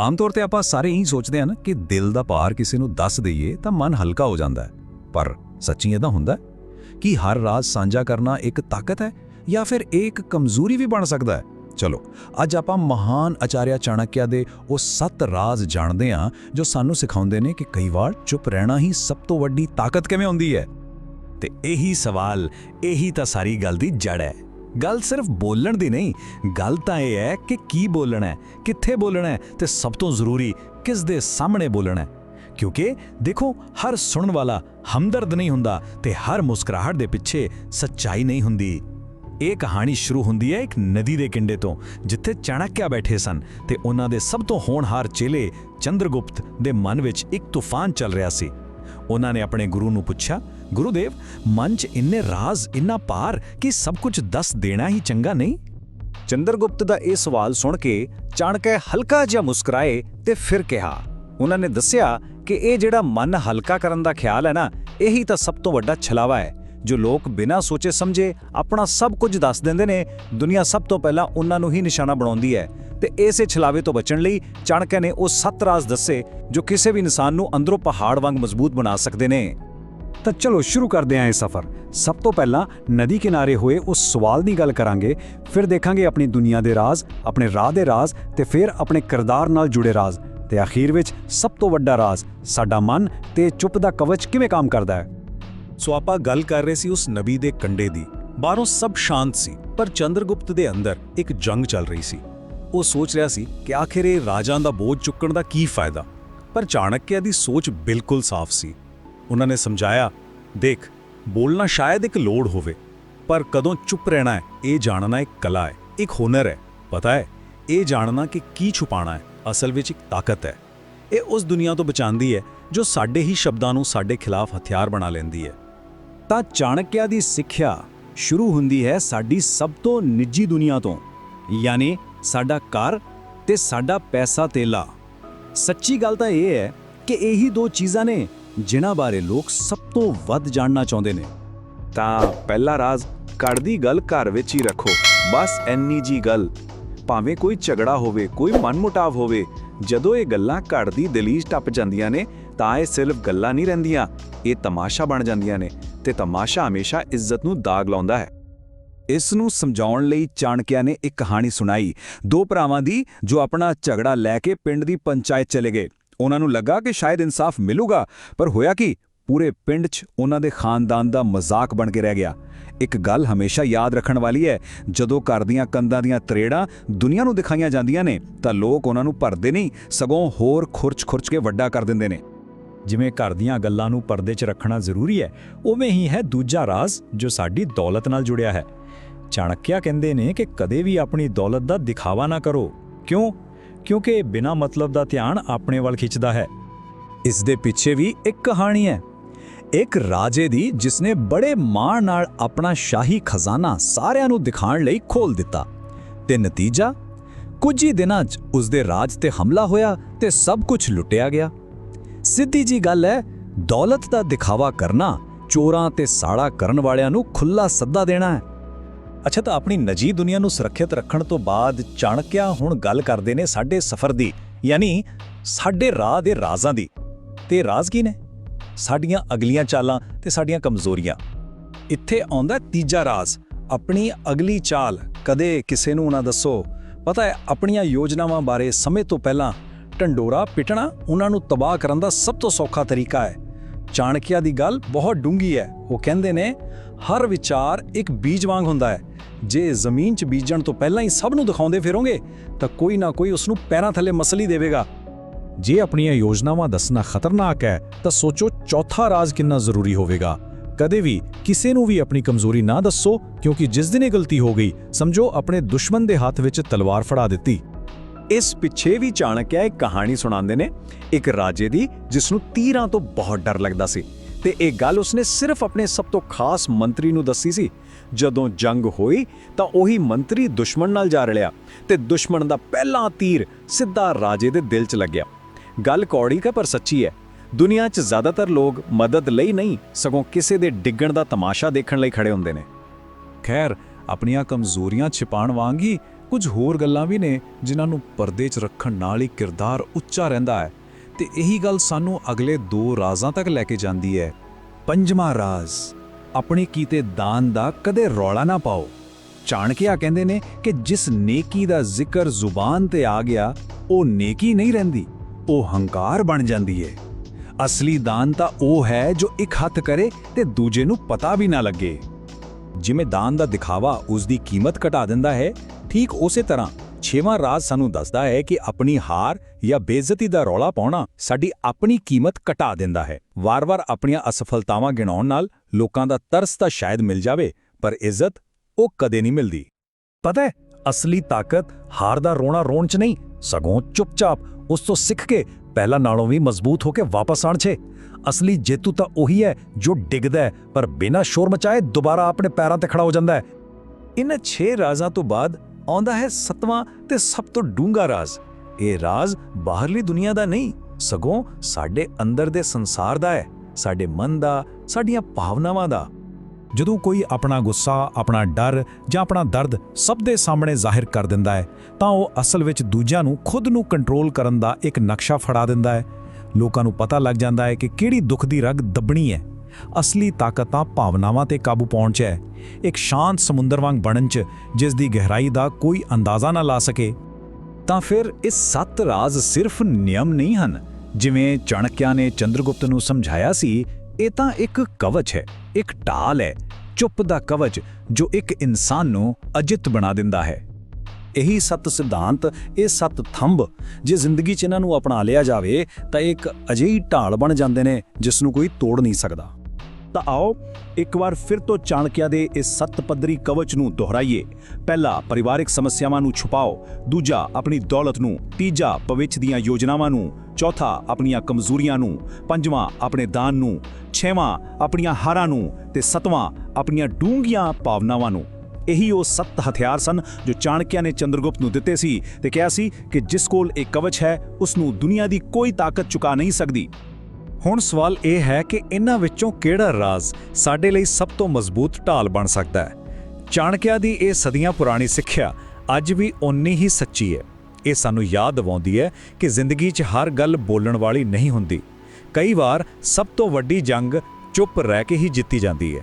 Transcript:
ਆਮ ਤੌਰ ਤੇ ਆਪਾਂ ਸਾਰੇ ਇਹੀ ਸੋਚਦੇ ਹਨ ਕਿ ਦਿਲ ਦਾ ਭਾਰ ਕਿਸੇ ਨੂੰ ਦੱਸ ਦਈਏ ਤਾਂ ਮਨ ਹਲਕਾ ਹੋ ਜਾਂਦਾ ਹੈ। ਪਰ ਸੱਚੀ ਇਹਦਾ ਹੁੰਦਾ ਕਿ ਹਰ ਰਾਜ਼ ਸਾਂਝਾ ਕਰਨਾ ਇੱਕ ਤਾਕਤ ਹੈ ਜਾਂ ਫਿਰ ਇਹ ਇੱਕ ਕਮਜ਼ੋਰੀ ਵੀ ਬਣ ਸਕਦਾ ਹੈ। ਚਲੋ, ਅੱਜ ਆਪਾਂ ਮਹਾਨ ਆਚਾਰਿਆ ਚਾਣਕਿਆ ਦੇ ਉਹ ਸੱਤ ਰਾਜ਼ ਜਾਣਦੇ ਹਾਂ ਜੋ ਸਾਨੂੰ ਸਿਖਾਉਂਦੇ ਨੇ ਕਿ ਕਈ ਵਾਰ ਚੁੱਪ ਰਹਿਣਾ ਹੀ ਸਭ ਤੋਂ ਵੱਡੀ ਤਾਕਤ ਕਿਵੇਂ ਹੁੰਦੀ ਹੈ। ਤੇ ਇਹੀ ਸਵਾਲ, ਇਹੀ ਤਾਂ ਸਾਰੀ ਗੱਲ ਦੀ ਜੜ ਹੈ। ਗੱਲ ਸਿਰਫ ਬੋਲਣ ਦੀ ਨਹੀਂ, ਗੱਲ ਤਾਂ ਇਹ ਹੈ ਕਿ ਕੀ ਬੋਲਣਾ ਹੈ, ਕਿੱਥੇ ਬੋਲਣਾ ਹੈ ਤੇ ਸਭ ਤੋਂ ਜ਼ਰੂਰੀ ਕਿਸ ਦੇ ਸਾਹਮਣੇ ਬੋਲਣਾ ਹੈ। ਕਿਉਂਕਿ ਦੇਖੋ, ਹਰ ਸੁਣਨ ਵਾਲਾ ਹਮਦਰਦ ਨਹੀਂ ਹੁੰਦਾ ਤੇ ਹਰ ਮੁਸਕਰਾਹਟ ਦੇ ਪਿੱਛੇ ਸੱਚਾਈ ਨਹੀਂ ਹੁੰਦੀ। ਇਹ ਕਹਾਣੀ ਸ਼ੁਰੂ ਹੁੰਦੀ ਹੈ ਇੱਕ ਨਦੀ ਦੇ ਕਿੰਡੇ ਤੋਂ, ਜਿੱਥੇ ਚਾਣਕਿਆ ਬੈਠੇ ਸਨ ਤੇ ਉਹਨਾਂ ਦੇ ਸਭ ਤੋਂ ਹੋਣਹਾਰ ਚੇਲੇ ਚੰਦਰਗੁਪਤ ਦੇ ਮਨ ਵਿੱਚ ਇੱਕ ਤੂਫਾਨ ਚੱਲ ਰਿਹਾ ਸੀ। ਉਹਨਾਂ ਨੇ ਆਪਣੇ ਗੁਰੂ ਨੂੰ ਪੁੱਛਿਆ ਗੁਰੂਦੇਵ, ਮਨ 'ਚ ਇੰਨੇ ਰਾਜ਼, ਇੰਨਾ ਪਾਰ ਕਿ ਸਭ ਕੁਝ ਦੱਸ ਦੇਣਾ ਹੀ ਚੰਗਾ ਨਹੀਂ? ਚੰਦਰਗੁਪਤ ਦਾ ਇਹ ਸਵਾਲ ਸੁਣ ਕੇ ਚਾਣਕੇ ਹਲਕਾ ਜਿਹਾ ਮੁਸਕਰਾਏ ਤੇ ਫਿਰ ਕਿਹਾ, ਉਹਨਾਂ ਨੇ ਦੱਸਿਆ ਕਿ ਇਹ ਜਿਹੜਾ ਮਨ ਹਲਕਾ ਕਰਨ ਦਾ ਖਿਆਲ ਹੈ ਨਾ, ਇਹੀ ਤਾਂ ਸਭ ਤੋਂ ਵੱਡਾ ਛਲਾਵਾ ਹੈ। ਜੋ ਲੋਕ ਬਿਨਾਂ ਸੋਚੇ ਸਮਝੇ ਆਪਣਾ ਸਭ ਕੁਝ ਦੱਸ ਦਿੰਦੇ ਨੇ, ਦੁਨੀਆ ਸਭ ਤੋਂ ਪਹਿਲਾਂ ਉਹਨਾਂ ਨੂੰ ਹੀ ਨਿਸ਼ਾਨਾ ਬਣਾਉਂਦੀ ਹੈ। ਤੇ ਇਸੇ ਛਲਾਵੇ ਤੋਂ ਬਚਣ ਲਈ ਚਾਣਕੇ ਨੇ ਉਹ ਸੱਤ ਰਾਜ਼ ਦੱਸੇ ਜੋ ਕਿਸੇ ਵੀ ਇਨਸਾਨ ਨੂੰ ਅੰਦਰੋਂ ਪਹਾੜ ਵਾਂਗ ਮਜ਼ਬੂਤ ਬਣਾ ਸਕਦੇ ਨੇ। ਤਾਂ ਚਲੋ ਸ਼ੁਰੂ ਕਰਦੇ ਹਾਂ ਇਹ ਸਫ਼ਰ। ਸਭ ਤੋਂ ਪਹਿਲਾਂ ਨਦੀ ਕਿਨਾਰੇ ਹੋਏ ਉਸ ਸਵਾਲ ਦੀ ਗੱਲ ਕਰਾਂਗੇ, ਫਿਰ ਦੇਖਾਂਗੇ ਆਪਣੀ ਦੁਨੀਆ ਦੇ ਰਾਜ਼, ਆਪਣੇ ਰਾਹ ਦੇ ਰਾਜ਼ ਤੇ ਫਿਰ ਆਪਣੇ ਕਿਰਦਾਰ ਨਾਲ ਜੁੜੇ ਰਾਜ਼। ਤੇ ਅਖੀਰ ਵਿੱਚ ਸਭ ਤੋਂ ਵੱਡਾ ਰਾਜ਼, ਸਾਡਾ ਮਨ ਤੇ ਚੁੱਪ ਦਾ ਕਵਚ ਕਿਵੇਂ ਕੰਮ ਕਰਦਾ ਹੈ? ਸੋ ਆਪਾਂ ਗੱਲ ਕਰ ਰਹੇ ਸੀ ਉਸ ਨਬੀ ਦੇ ਕੰਡੇ ਦੀ। ਬਾਹਰੋਂ ਸਭ ਸ਼ਾਂਤ ਸੀ, ਪਰ ਚੰਦਰਗੁਪਤ ਦੇ ਅੰਦਰ ਇੱਕ ਜੰਗ ਚੱਲ ਰਹੀ ਸੀ। ਉਹ ਸੋਚ ਰਿਹਾ ਸੀ ਕਿ ਆਖਿਰ ਇਹ ਰਾਜਾਂ ਦਾ ਬੋਝ ਚੁੱਕਣ ਦਾ ਕੀ ਫਾਇਦਾ। ਪਰ ਚਾਣਕਿਆ ਦੀ ਸੋਚ ਬਿਲਕੁਲ ਸਾਫ਼ ਸੀ। ਉਹਨਾਂ ਨੇ ਸਮਝਾਇਆ, ਦੇਖ, ਬੋਲਣਾ ਸ਼ਾਇਦ ਇੱਕ ਲੋੜ ਹੋਵੇ, ਪਰ ਕਦੋਂ ਚੁੱਪ ਰਹਿਣਾ ਹੈ, ਇਹ ਜਾਣਨਾ ਇੱਕ ਕਲਾ ਹੈ, ਇੱਕ ਹੁਨਰ ਹੈ, ਪਤਾ ਹੈ? ਇਹ ਜਾਣਨਾ ਕਿ ਕੀ ਛੁਪਾਣਾ ਹੈ, ਅਸਲ ਵਿੱਚ ਇੱਕ ਤਾਕਤ ਹੈ। ਇਹ ਉਸ ਦੁਨੀਆ ਤੋਂ ਬਚਾਉਂਦੀ ਹੈ, ਜੋ ਸਾਡੇ ਹੀ ਸ਼ਬਦਾਂ ਨੂੰ ਸਾਡੇ ਖਿਲਾਫ ਹਥਿਆਰ ਬਣਾ ਲੈਂਦੀ ਹੈ। ਤਾਂ ਚਾਣਕਿਆ ਦੀ ਸਿੱਖਿਆ ਸ਼ੁਰੂ ਹੁੰਦੀ ਹੈ ਸਾਡੀ ਸਭ ਤੋਂ ਨਿੱਜੀ ਦੁਨੀਆ ਤੋਂ, ਯਾਨੀ ਸਾਡਾ ਘਰ ਤੇ ਸਾਡਾ ਪੈਸਾ ਤੇਲਾ। ਸੱਚੀ ਗੱਲ ਤਾਂ ਇਹ ਹੈ ਕਿ ਇਹੀ ਦੋ ਚੀਜ਼ਾਂ ਨੇ ਜਿਨ੍ਹਾਂ ਬਾਰੇ ਲੋਕ ਸਭ ਤੋਂ ਵੱਧ ਜਾਣਨਾ ਚਾਹੁੰਦੇ ਨੇ। ਤਾਂ ਪਹਿਲਾ ਰਾਜ਼ ਘਰ ਦੀ ਗੱਲ ਘਰ ਵਿੱਚ ਹੀ ਰੱਖੋ। ਬਸ ਐਨੀ ਜੀ ਗੱਲ। ਭਾਵੇਂ ਕੋਈ ਝਗੜਾ ਹੋਵੇ, ਕੋਈ ਮਨਮੁਟਾਵ ਹੋਵੇ, ਜਦੋਂ ਇਹ ਗੱਲਾਂ ਘਰ ਦੀ ਦਲੀਜ ਟੱਪ ਜਾਂਦੀਆਂ ਨੇ, ਤਾਂ ਇਹ ਸਿਰਫ ਗੱਲਾਂ ਨਹੀਂ ਰਹਿੰਦੀਆਂ, ਇਹ ਤਮਾਸ਼ਾ ਬਣ ਜਾਂਦੀਆਂ ਨੇ ਤੇ ਤਮਾਸ਼ਾ ਹਮੇਸ਼ਾ ਇੱਜ਼ਤ ਨੂੰ ਦਾਗ ਲਾਉਂਦਾ ਹੈ। ਇਸ ਨੂੰ ਸਮਝਾਉਣ ਲਈ ਚਾਣਕਿਆ ਨੇ ਇੱਕ ਕਹਾਣੀ ਸੁਣਾਈ। ਦੋ ਭਰਾਵਾਂ ਦੀ ਜੋ ਆਪਣਾ ਝਗੜਾ ਲੈ ਕੇ ਪਿੰਡ ਦੀ ਪੰਚਾਇਤ ਚਲੇ ਗਏ। ਉਹਨਾਂ ਨੂੰ ਲੱਗਾ ਕਿ ਸ਼ਾਇਦ ਇਨਸਾਫ ਮਿਲੂਗਾ, ਪਰ ਹੋਇਆ ਕਿ? ਪੂਰੇ ਪਿੰਡ 'ਚ ਉਹਨਾਂ ਦੇ ਖਾਨਦਾਨ ਦਾ ਮਜ਼ਾਕ ਬਣ ਕੇ ਰਹਿ ਗਿਆ। ਇੱਕ ਗੱਲ ਹਮੇਸ਼ਾ ਯਾਦ ਰੱਖਣ ਵਾਲੀ ਹੈ, ਜਦੋਂ ਘਰ ਦੀਆਂ ਕੰਧਾਂ ਦੀਆਂ ਤਰੇੜਾਂ ਦੁਨੀਆ ਨੂੰ ਦਿਖਾਈਆਂ ਜਾਂਦੀਆਂ ਨੇ, ਤਾਂ ਲੋਕ ਉਹਨਾਂ ਨੂੰ ਭਰਦੇ ਨਹੀਂ, ਸਗੋਂ ਹੋਰ ਖੁਰਚ-ਖੁਰਚ ਕੇ ਵੱਡਾ ਕਰ ਦਿੰਦੇ ਨੇ। ਜਿਵੇਂ ਘਰ ਦੀਆਂ ਗੱਲਾਂ ਨੂੰ ਪਰਦੇ 'ਚ ਰੱਖਣਾ ਜ਼ਰੂਰੀ ਹੈ, ਉਵੇਂ ਹੀ ਹੈ ਦੂਜਾ ਰਾਜ਼ ਜੋ ਸਾਡੀ ਦੌਲਤ ਨਾਲ ਜੁੜਿਆ ਹੈ। ਚਾਣਕਿਆ ਕਹਿੰਦੇ ਨੇ ਕਿ ਕਦੇ ਵੀ ਆਪਣੀ ਦੌਲਤ ਦਾ ਦਿਖਾਵਾ ਨਾ ਕਰੋ। ਕਿਉਂ? ਕਿਉਂਕਿ ਬਿਨਾਂ ਮਤਲਬ ਦਾ ਧਿਆਨ ਆਪਣੇ ਵੱਲ ਖਿੱਚਦਾ ਹੈ। ਇਸ ਦੇ ਪਿੱਛੇ ਵੀ ਇੱਕ ਕਹਾਣੀ ਹੈ। ਇੱਕ ਰਾਜੇ ਦੀ ਜਿਸਨੇ ਬੜੇ ਮਾਣ ਨਾਲ ਆਪਣਾ ਸ਼ਾਹੀ ਖਜ਼ਾਨਾ ਸਾਰਿਆਂ ਨੂੰ ਦਿਖਾਉਣ ਲਈ ਖੋਲ ਦਿੱਤਾ। ਤੇ ਨਤੀਜਾ? ਕੁਝ ਹੀ ਦਿਨਾਂ 'ਚ ਉਸ ਦੇ ਰਾਜ ਤੇ ਹਮਲਾ ਹੋਇਆ ਤੇ ਸਭ ਕੁਝ ਲੁੱਟਿਆ ਗਿਆ। ਸਿੱਧੀ ਜੀ ਗੱਲ ਹੈ, ਦੌਲਤ ਦਾ ਦਿਖਾਵਾ ਕਰਨਾ, ਚੋਰਾਂ ਤੇ ਸਾੜਾ ਕਰਨ ਵਾਲਿਆਂ ਨੂੰ ਖੁੱਲਾ ਸੱਦਾ ਦੇਣਾ ਹੈ। ਅੱਛਾ, ਤਾਂ ਆਪਣੀ ਨਜੀ ਦੁਨੀਆ ਨੂੰ ਸੁਰੱਖਿਅਤ ਰੱਖਣ ਤੋਂ ਬਾਅਦ ਚਾਣਕਿਆ ਹੁਣ ਗੱਲ ਕਰਦੇ ਨੇ ਸਾਡੇ ਸਫ਼ਰ ਦੀ, ਯਾਨੀ ਸਾਡੇ ਰਾਹ ਦੇ ਰਾਜ਼ਾਂ ਦੀ। ਤੇ ਰਾਜ਼ ਕੀ ਨੇ? ਸਾਡੀਆਂ ਅਗਲੀਆਂ ਚਾਲਾਂ ਤੇ ਸਾਡੀਆਂ ਕਮਜ਼ੋਰੀਆਂ। ਇੱਥੇ ਆਉਂਦਾ ਤੀਜਾ ਰਾਜ਼, ਆਪਣੀ ਅਗਲੀ ਚਾਲ, ਕਦੇ ਕਿਸੇ ਨੂੰ ਨਾ ਦੱਸੋ। ਪਤਾ ਹੈ, ਆਪਣੀਆਂ ਯੋਜਨਾਵਾਂ ਬਾਰੇ ਸਮੇਂ ਤੋਂ ਪਹਿਲਾਂ ਢੰਡੋਰਾ ਪਿਟਣਾ ਉਹਨਾਂ ਨੂੰ ਤਬਾਹ ਕਰਨ ਦਾ ਸਭ ਤੋਂ ਸੌਖਾ ਤਰੀਕਾ ਹੈ। ਚਾਣਕਿਆ ਦੀ ਗੱਲ ਬਹੁਤ ਡੂੰਗੀ ਹੈ। ਉਹ ਕਹਿੰਦੇ ਨੇ, ਹਰ ਵਿਚਾਰ ਇੱਕ ਬੀਜ ਵਾਂਗ ਹੁੰਦਾ ਹੈ। ਜੇ ਜ਼ਮੀਨ 'ਚ ਬੀਜਣ ਤੋਂ ਪਹਿਲਾਂ ਹੀ ਸਭ ਨੂੰ ਦਿਖਾਉਂਦੇ ਫਿਰੋਗੇ, ਤਾਂ ਕੋਈ ਨਾ ਕੋਈ ਉਸ ਨੂੰ ਪੈਰਾਂ ਥੱਲੇ ਮਸਲੀ ਦੇਵੇਗਾ। ਜੇ ਆਪਣੀਆਂ ਯੋਜਨਾਵਾਂ ਦੱਸਣਾ ਖਤਰਨਾਕ ਹੈ, ਤਾਂ ਸੋਚੋ ਚੌਥਾ ਰਾਜ਼ ਕਿੰਨਾ ਜ਼ਰੂਰੀ ਹੋਵੇਗਾ। ਕਦੇ ਵੀ ਕਿਸੇ ਨੂੰ ਵੀ ਆਪਣੀ ਕਮਜ਼ੋਰੀ ਨਾ ਦੱਸੋ, ਕਿਉਂਕਿ ਜਿਸ ਦਿਨ ਇਹ ਗਲਤੀ ਹੋ ਗਈ, ਸਮਝੋ ਆਪਣੇ ਦੁਸ਼ਮਣ ਦੇ ਹੱਥ ਵਿੱਚ ਤਲਵਾਰ ਫੜਾ ਦਿੱਤੀ। ਇਸ ਪਿੱਛੇ ਵੀ ਚਾਣਕਿਆ ਇੱਕ ਕਹਾਣੀ ਸੁਣਾਉਂਦੇ ਨੇ, ਇੱਕ ਰਾਜੇ ਦੀ, ਜਿਸ ਨੂੰ ਤੀਰਾਂ ਤੋਂ ਬਹੁਤ ਡਰ ਲੱਗਦਾ ਸੀ। ਤੇ ਇਹ ਗੱਲ ਉਸਨੇ ਸਿਰਫ ਆਪਣੇ ਸਭ ਤੋਂ ਖਾਸ ਮੰਤਰੀ ਨੂੰ ਦੱਸੀ ਸੀ ਜਦੋਂ ਜੰਗ ਹੋਈ ਤਾਂ ਉਹੀ ਮੰਤਰੀ ਦੁਸ਼ਮਣ ਨਾਲ ਜਾ ਰਲਿਆ ਤੇ ਦੁਸ਼ਮਣ ਦਾ ਪਹਿਲਾ ਤੀਰ ਸਿੱਧਾ ਰਾਜੇ ਦੇ ਦਿਲ 'ਚ ਲੱਗਿਆ। ਗੱਲ ਕੌੜੀ ਕਾ ਪਰ ਸੱਚੀ ਹੈ। ਦੁਨੀਆ 'ਚ ਜ਼ਿਆਦਾਤਰ ਲੋਕ ਮਦਦ ਲਈ ਨਹੀਂ, ਸਗੋਂ ਕਿਸੇ ਦੇ ਡਿੱਗਣ ਦਾ ਤਮਾਸ਼ਾ ਦੇਖਣ ਲਈ ਖੜੇ ਹੁੰਦੇ ਨੇ। ਖੈਰ, ਆਪਣੀਆਂ ਕਮਜ਼ੋਰੀਆਂ ਛਿਪਾਉਣ ਵਾਂਗ ਹੀ ਕੁਝ ਹੋਰ ਗੱਲਾਂ ਵੀ ਨੇ ਜਿਨ੍ਹਾਂ ਨੂੰ ਪਰਦੇ 'ਚ ਰੱਖਣ ਨਾਲ ਹੀ ਕਿਰਦਾਰ ਉੱਚਾ ਰਹਿੰਦਾ ਹੈ। ਤੇ ਇਹੀ ਗੱਲ ਸਾਨੂੰ ਅਗਲੇ ਦੋ ਰਾਜ਼ਾਂ ਤੱਕ ਲੈ ਕੇ ਜਾਂਦੀ ਹੈ। ਪੰਜਵਾਂ ਰਾਜ਼। ਆਪਣੇ ਕੀਤੇ ਦਾਨ ਦਾ ਕਦੇ ਰੌਲਾ ਨਾ ਪਾਓ। ਚਾਣਕਿਆ ਕਹਿੰਦੇ ਨੇ ਕਿ ਜਿਸ ਨੇਕੀ ਦਾ ਜ਼ਿਕਰ ਜ਼ੁਬਾਨ ਤੇ ਆ ਗਿਆ, ਉਹ ਨੇਕੀ ਨਹੀਂ ਰਹਿੰਦੀ, ਉਹ ਹੰਕਾਰ ਬਣ ਜਾਂਦੀ ਹੈ ਅਸਲੀ ਦਾਨ ਤਾਂ ਉਹ ਹੈ ਜੋ ਇੱਕ ਹੱਥ ਕਰੇ ਤੇ ਦੂਜੇ ਨੂੰ ਪਤਾ ਵੀ ਨਾ ਲੱਗੇ। ਜਿਵੇਂ ਦਾਨ ਦਾ ਦਿਖਾਵਾ ਉਸ ਦੀ ਕੀਮਤ ਘਟਾ ਦਿੰਦਾ ਹੈ, ਠੀਕ ਉਸੇ ਤਰ੍ਹਾਂ ਛੇਵਾਂ ਰਾਜ਼ ਸਾਨੂੰ ਦੱਸਦਾ ਹੈ ਕਿ ਆਪਣੀ ਹਾਰ ਜਾਂ ਬੇਇੱਜ਼ਤੀ ਦਾ ਰੌਲਾ ਪਾਉਣਾ ਸਾਡੀ ਆਪਣੀ ਕੀਮਤ ਘਟਾ ਦਿੰਦਾ ਹੈ। ਵਾਰ-ਵਾਰ ਆਪਣੀਆਂ ਅਸਫਲਤਾਵਾਂ ਗਿਣਾਉਣ ਨਾਲ ਲੋਕਾਂ ਦਾ ਤਰਸ ਤਾਂ ਸ਼ਾਇਦ ਮਿਲ ਜਾਵੇ, ਪਰ ਇੱਜ਼ਤ ਉਹ ਕਦੇ ਨਹੀਂ ਮਿਲਦੀ। ਪਤਾ ਹੈ, ਅਸਲੀ ਤਾਕਤ ਹਾਰ ਦਾ ਰੋਣਾ ਰੋਣ ਚ ਨਹੀਂ, ਸਗੋਂ ਚੁੱਪਚਾਪ ਉਸ ਤੋਂ ਸਿੱਖ ਕੇ ਪਹਿਲਾਂ ਨਾਲੋਂ ਵੀ ਮਜ਼ਬੂਤ ਹੋ ਕੇ ਵਾਪਸ ਆਣ 'ਚ ਅਸਲੀ ਜੇਤੂ ਤਾਂ ਉਹੀ ਹੈ ਜੋ ਡਿੱਗਦਾ ਪਰ ਬਿਨਾਂ ਸ਼ੋਰ ਮਚਾਏ ਦੁਬਾਰਾ ਆਪਣੇ ਪੈਰਾਂ ਤੇ ਖੜਾ ਹੋ ਜਾਂਦਾ ਹੈ। ਇਨ੍ਹਾਂ 6 ਰਾਜ਼ਾਂ ਤੋਂ ਬਾਅਦ ਆਉਂਦਾ ਹੈ ਸੱਤਵਾਂ ਤੇ ਸਭ ਤੋਂ ਡੂੰਘਾ ਰਾਜ਼। ਇਹ ਰਾਜ਼ ਬਾਹਰਲੀ ਦੁਨੀਆ ਦਾ ਨਹੀਂ, ਸਗੋਂ ਸਾਡੇ ਅੰਦਰ ਦੇ ਸੰਸਾਰ ਦਾ ਹੈ, ਸਾਡੇ ਮਨ ਦਾ, ਸਾਡੀਆਂ ਭਾਵਨਾਵਾਂ ਦਾ। ਜਦੋਂ ਕੋਈ ਆਪਣਾ ਗੁੱਸਾ, ਆਪਣਾ ਡਰ ਜਾਂ ਆਪਣਾ ਦਰਦ ਸਭ ਦੇ ਸਾਹਮਣੇ ਜ਼ਾਹਿਰ ਕਰ ਦਿੰਦਾ ਹੈ, ਤਾਂ ਉਹ ਅਸਲ ਵਿੱਚ ਦੂਜਿਆਂ ਨੂੰ ਖੁਦ ਨੂੰ ਕੰਟਰੋਲ ਕਰਨ ਦਾ ਇੱਕ ਨਕਸ਼ਾ ਫੜਾ ਦਿੰਦਾ ਹੈ। ਲੋਕਾਂ ਨੂੰ ਪਤਾ ਲੱਗ ਜਾਂਦਾ ਹੈ ਕਿ ਕਿਹੜੀ ਦੁੱਖ ਦੀ ਰਗ ਦੱਬਣੀ ਹੈ। ਅਸਲੀ ਤਾਕਤ ਤਾਂ ਭਾਵਨਾਵਾਂ ਤੇ ਕਾਬੂ ਪਾਉਣ 'ਚ ਹੈ। ਇੱਕ ਸ਼ਾਂਤ ਸਮੁੰਦਰ ਵਾਂਗ ਬਣਨ 'ਚ ਜਿਸ ਦੀ ਗਹਿਰਾਈ ਦਾ ਕੋਈ ਅੰਦਾਜ਼ਾ ਨਾ ਲਾ ਸਕੇ, ਤਾਂ ਫਿਰ ਇਹ ਸੱਤ ਰਾਜ਼ ਸਿਰਫ ਨਿਯਮ ਨਹੀਂ ਹਨ। ਜਿਵੇਂ ਚਾਣਕਿਆ ਨੇ ਚੰਦਰਗੁਪਤ ਨੂੰ ਸਮਝਾਇਆ ਸੀ, ਇਹ ਤਾਂ ਇੱਕ ਕਵਚ ਹੈ, ਇੱਕ ਢਾਲ ਹੈ, ਚੁੱਪ ਦਾ ਕਵਚ ਜੋ ਇੱਕ ਇਨਸਾਨ ਨੂੰ ਅਜਿੱਤ ਬਣਾ ਦਿੰਦਾ ਹੈ। ਇਹੀ ਸੱਤ ਸਿਧਾਂਤ, ਇਹ ਸੱਤ ਥੰਬ ਜੇ ਜ਼ਿੰਦਗੀ 'ਚ ਇਹਨਾਂ ਨੂੰ ਅਪਣਾ ਲਿਆ ਜਾਵੇ, ਤਾਂ ਇਹ ਇੱਕ ਅਜਿਹੀ ਢਾਲ ਬਣ ਜਾਂਦੇ ਨੇ ਜਿਸ ਨੂੰ ਕੋਈ ਤੋੜ ਨਹੀਂ ਸਕਦਾ। ਤਾਂ ਆਓ ਇੱਕ ਵਾਰ ਫਿਰ ਤੋਂ ਚਾਣਕਿਆ ਦੇ ਇਸ ਸੱਤ ਪੱਧਰੀ ਕਵਚ ਨੂੰ ਦੁਹਰਾਈਏ। ਪਹਿਲਾ, ਪਰਿਵਾਰਿਕ ਸਮੱਸਿਆਵਾਂ ਨੂੰ ਛੁਪਾਓ। ਦੂਜਾ, ਆਪਣੀ ਦੌਲਤ ਨੂੰ। ਤੀਜਾ, ਭਵਿੱਖ ਦੀਆਂ ਯੋਜਨਾਵਾਂ ਨੂੰ। ਚੌਥਾ, ਆਪਣੀਆਂ ਕਮਜ਼ੋਰੀਆਂ ਨੂੰ। ਪੰਜਵਾਂ, ਆਪਣੇ ਦਾਨ ਨੂੰ। ਛੇਵਾਂ, ਆਪਣੀਆਂ ਹਾਰਾਂ ਨੂੰ। ਤੇ ਸੱਤਵਾਂ, ਆਪਣੀਆਂ ਡੂੰਘੀਆਂ ਭਾਵਨਾਵਾਂ ਨੂੰ। ਇਹੀ ਉਹ ਸੱਤ ਹਥਿਆਰ ਸਨ ਜੋ ਚਾਣਕਿਆ ਨੇ ਚੰਦਰਗੁਪਤ ਨੂੰ ਦਿੱਤੇ ਸੀ ਤੇ ਕਿਹਾ ਸੀ ਕਿ ਜਿਸ ਕੋਲ ਇਹ ਕਵਚ ਹੈ, ਉਸ ਨੂੰ ਦੁਨੀਆ ਦੀ ਕੋਈ ਤਾਕਤ ਚੁਕਾ ਨਹੀਂ ਸਕਦੀ। ਹੁਣ ਸਵਾਲ ਇਹ ਹੈ ਕਿ ਇਹਨਾਂ ਵਿੱਚੋਂ ਕਿਹੜਾ ਰਾਜ਼ ਸਾਡੇ ਲਈ ਸਭ ਤੋਂ ਮਜ਼ਬੂਤ ਢਾਲ ਬਣ ਸਕਦਾ ਹੈ? ਚਾਣਕਿਆ ਦੀ ਇਹ ਸਦੀਆਂ ਪੁਰਾਣੀ ਸਿੱਖਿਆ ਅੱਜ ਵੀ ਓਨੀ ਹੀ ਸੱਚੀ ਹੈ। ਇਹ ਸਾਨੂੰ ਯਾਦ ਦਿਵਾਉਂਦੀ ਹੈ ਕਿ ਜ਼ਿੰਦਗੀ 'ਚ ਹਰ ਗੱਲ ਬੋਲਣ ਵਾਲੀ ਨਹੀਂ ਹੁੰਦੀ। ਕਈ ਵਾਰ ਸਭ ਤੋਂ ਵੱਡੀ ਜੰਗ ਚੁੱਪ ਰਹਿ ਕੇ ਹੀ ਜਿੱਤੀ ਜਾਂਦੀ ਹੈ।